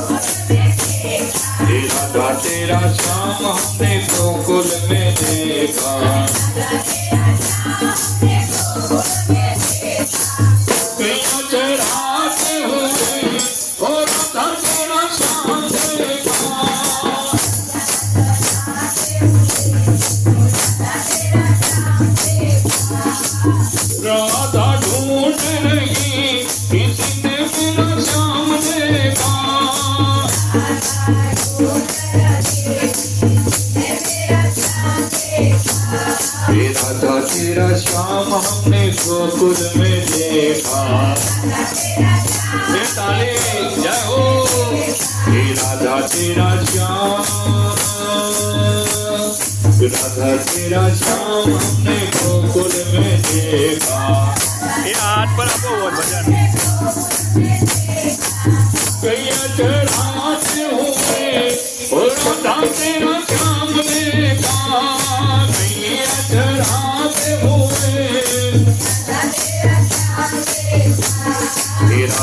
हे राधा तेरा श्याम हमने गोकुल में देखा चढ़ाते तेरा राधा ढूंढ रही किसी देखा था तेरा श्याम हमने गोकुल में देखा। जय हो। राधा तेरा श्याम। राधा तेरा श्याम हमने गोकुल में देखा। ये हाथ पर आपको और भजन कैया चढ़ाते हुए, और राधा तेरा श्याम।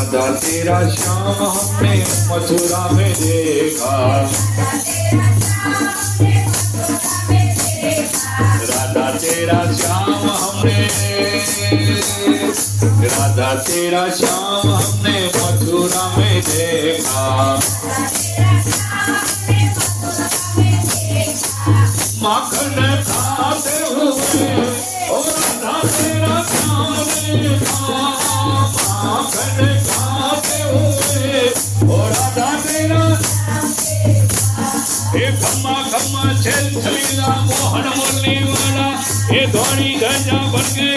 राधा तेरा श्याम हमने मथुरा में देखा। राधा तेरा श्याम हमने, राधा तेरा श्याम हमने मथुरा में देखा। माखन खाते हुए और राधा तेरा श्याम देखा। माखन છલીલા મોહન મુરલી વાળા એ ધોળી ગંજા બનગે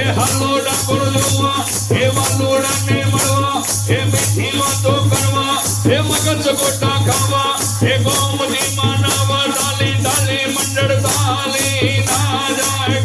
એ હાલો ડાકોર જોવા એ વાલોડા ને મળવા, એ મીઠી વાતો કરવા એ મગજ ગોટા ખાવા, એ ગોમતી માનવા ડાલી ડાલી મંડળ તાલી ના જાય